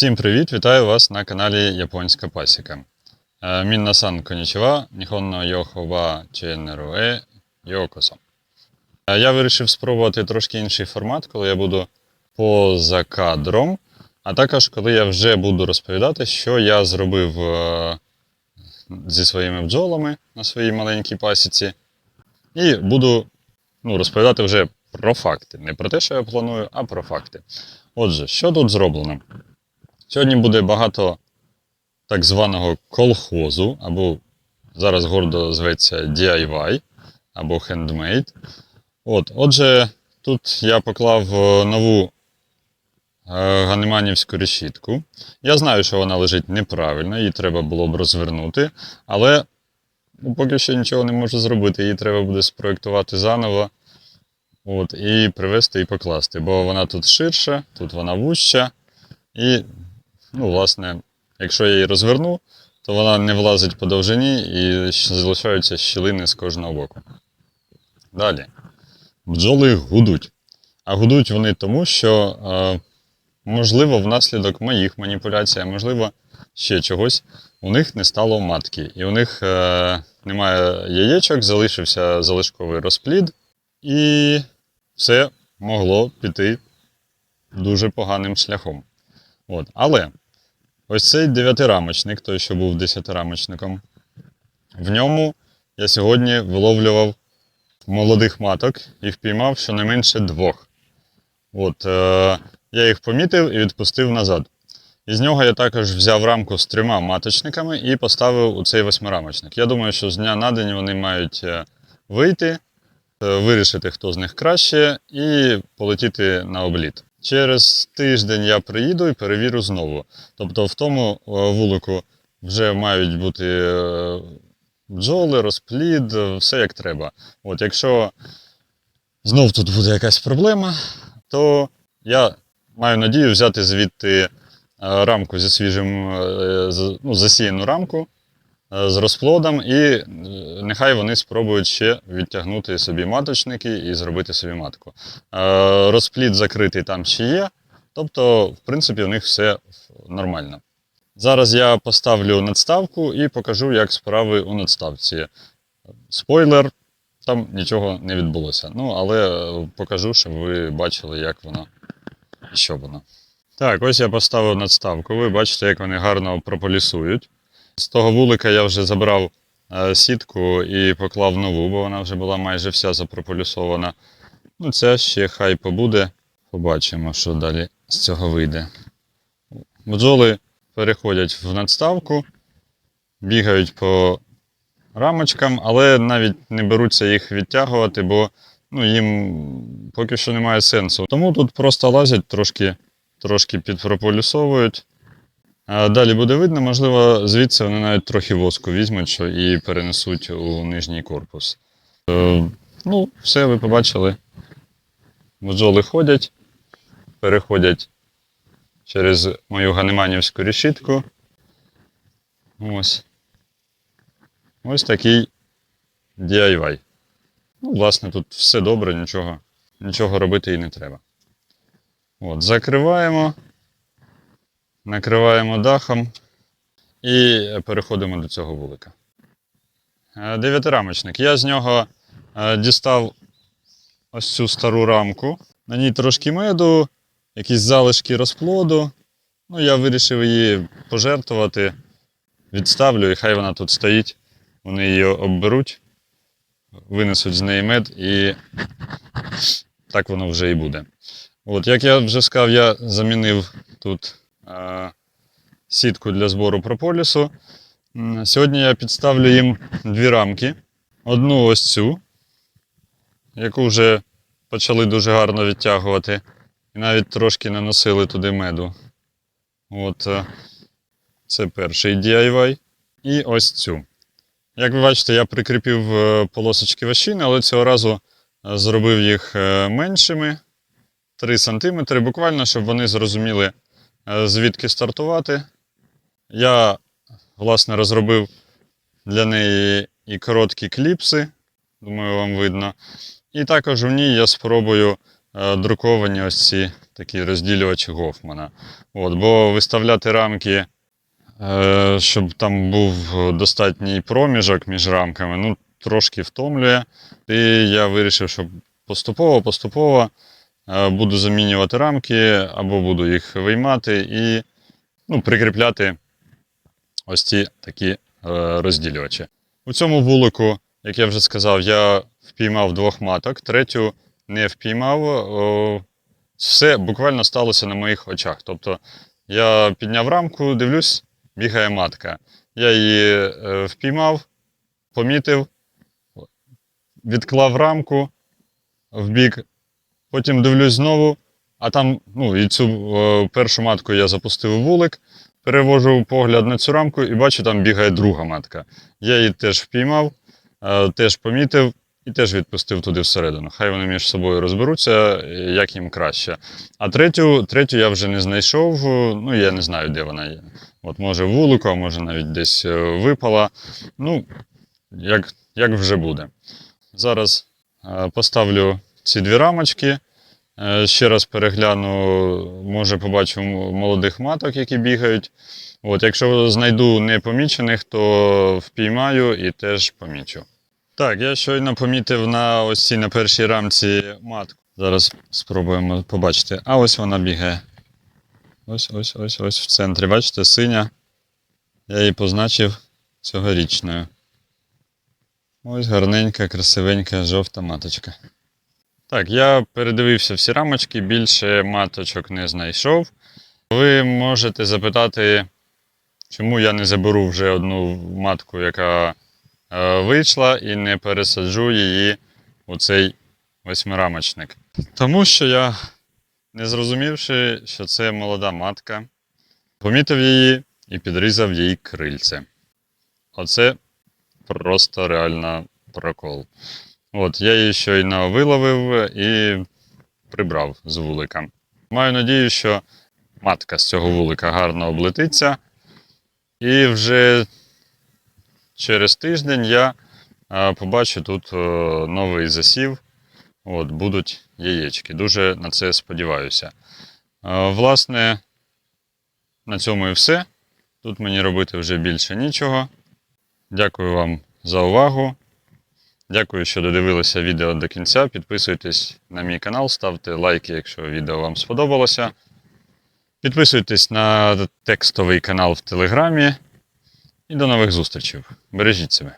Всім привіт! Вітаю вас на каналі Японська Пасіка. Е, Мінна-сан конічева, ніхонно йохо ва ченеру е йокосо. Е, Я вирішив спробувати трошки інший формат, коли я буду поза кадром, а також коли я вже буду розповідати, що я зробив е, зі своїми бджолами на своїй маленькій пасіці. І буду ну, розповідати вже про факти. Не про те, що я планую, а про факти. Отже, що тут зроблено? Сьогодні буде багато так званого колхозу, або зараз гордо зветься DIY, або handmade. От, отже, тут я поклав е, нову е, ганеманівську решітку. Я знаю, що вона лежить неправильно, її треба було б розвернути, але ну, поки що нічого не можу зробити. Її треба буде спроектувати заново. От, і привезти і покласти, бо вона тут ширша, тут вона вуща. І Ну, власне, якщо я її розверну, то вона не влазить по довжині і залишаються щілини з кожного боку. Далі. Бджоли гудуть. А гудуть вони тому, що, е, можливо, внаслідок моїх маніпуляцій, а можливо, ще чогось, у них не стало матки. І у них е, немає яєчок, залишився залишковий розплід, і все могло піти дуже поганим шляхом. От. Але ось цей дев'ятирамочник, той, що був десятирамочником, в ньому я сьогодні виловлював молодих маток і впіймав щонайменше двох. От, е, я їх помітив і відпустив назад. Із нього я також взяв рамку з трьома маточниками і поставив у цей восьмирамочник. Я думаю, що з дня на день вони мають е, вийти, е, вирішити, хто з них краще, і полетіти на обліт. Через тиждень я приїду і перевірю знову. Тобто в тому е, вулику вже мають бути е, бджоли, розплід, е, все як треба. От якщо знов тут буде якась проблема, то я маю надію взяти звідти рамку зі свіжим, ну, засіяну рамку з розплодом, і е, нехай вони спробують ще відтягнути собі маточники і зробити собі матку. Е, Розплід закритий там ще є, тобто, в принципі, у них все нормально. Зараз я поставлю надставку і покажу, як справи у надставці. Спойлер, там нічого не відбулося. Ну, але е, покажу, щоб ви бачили, як воно і що воно. Так, ось я поставив надставку. Ви бачите, як вони гарно прополісують. З того вулика я вже забрав е, сітку і поклав нову, бо вона вже була майже вся запрополісована. Ну, ця ще хай побуде. Побачимо, що далі з цього вийде. Бджоли переходять в надставку, бігають по рамочкам, але навіть не беруться їх відтягувати, бо ну, їм поки що немає сенсу. Тому тут просто лазять, трошки, трошки підпрополісовують. Далі буде видно, можливо, звідси вони навіть трохи воску візьмуть і перенесуть у нижній корпус. Е, ну, все, ви побачили. Бджоли ходять, переходять через мою ганеманівську решітку. Ось. Ось такий DIY. Ну, власне, тут все добре, нічого, нічого робити і не треба. От, закриваємо, накриваємо дахом і переходимо до цього вулика. Е, Дев'ятирамочник. Я з нього е, дістав ось цю стару рамку. На ній трошки меду, якісь залишки розплоду. Ну, я вирішив її пожертвувати, відставлю, і хай вона тут стоїть. Вони її обберуть, винесуть з неї мед, і так воно вже і буде. От, як я вже сказав, я замінив тут сітку для збору прополісу. Сьогодні я підставлю їм дві рамки. Одну ось цю, яку вже почали дуже гарно відтягувати, і навіть трошки наносили туди меду. От, е, це перший DIY. І ось цю. Як ви бачите, я прикріпив е, полосочки вощини, але цього разу е, зробив їх е, меншими 3 см, буквально, щоб вони зрозуміли, е, звідки стартувати. Я, власне, розробив для неї і короткі кліпси, думаю, вам видно. І також в ній я спробую е, друковані ось ці такі розділювачі Гофмана. От, бо виставляти рамки, е, щоб там був достатній проміжок між рамками, ну, трошки втомлює. І я вирішив, що поступово-поступово е, буду замінювати рамки або буду їх виймати і ну, прикріпляти ось ці такі е, розділювачі. У цьому вулику, як я вже сказав, я впіймав двох маток, третю не впіймав. Все буквально сталося на моїх очах. Тобто я підняв рамку, дивлюсь, бігає матка. Я її е, впіймав, помітив, відклав рамку в бік, потім дивлюсь знову, а там, ну, і цю е, першу матку я запустив у вулик, перевожу погляд на цю рамку і бачу, там бігає друга матка. Я її теж впіймав, е, теж помітив і теж відпустив туди всередину. Хай вони між собою розберуться, як їм краще. А третю, третю я вже не знайшов, ну я не знаю, де вона є. От може вулику, а може навіть десь е, випала. Ну, як, як вже буде. Зараз е, поставлю ці дві рамочки. Е, Ще раз перегляну, може побачу молодих маток, які бігають. От, якщо знайду непомічених, то впіймаю і теж помічу. Так, я щойно помітив на ось цій на першій рамці матку. Зараз спробуємо побачити. А ось вона бігає. Ось, ось, ось, ось в центрі. Бачите, синя. Я її позначив цьогорічною. Ось гарненька, красивенька жовта маточка. Так, я передивився всі рамочки, більше маточок не знайшов. Ви можете запитати, чому я не заберу вже одну матку, яка е, вийшла, і не пересаджу її у цей восьмирамочник. Тому що я, не зрозумівши, що це молода матка, помітив її і підрізав їй крильце. Оце просто реально прокол. От, я її щойно виловив і прибрав з вулика. Маю надію, що матка з цього вулика гарно облетиться. І вже через тиждень я побачу тут е, новий засів. От, будуть яєчки. Дуже на це сподіваюся. Е, Власне, на цьому і все. Тут мені робити вже більше нічого. Дякую вам за увагу. Дякую, що додивилися відео до кінця. Підписуйтесь на мій канал, ставте лайки, якщо відео вам сподобалося. Підписуйтесь на текстовий канал в Телеграмі. І до нових зустрічей. Бережіть себе.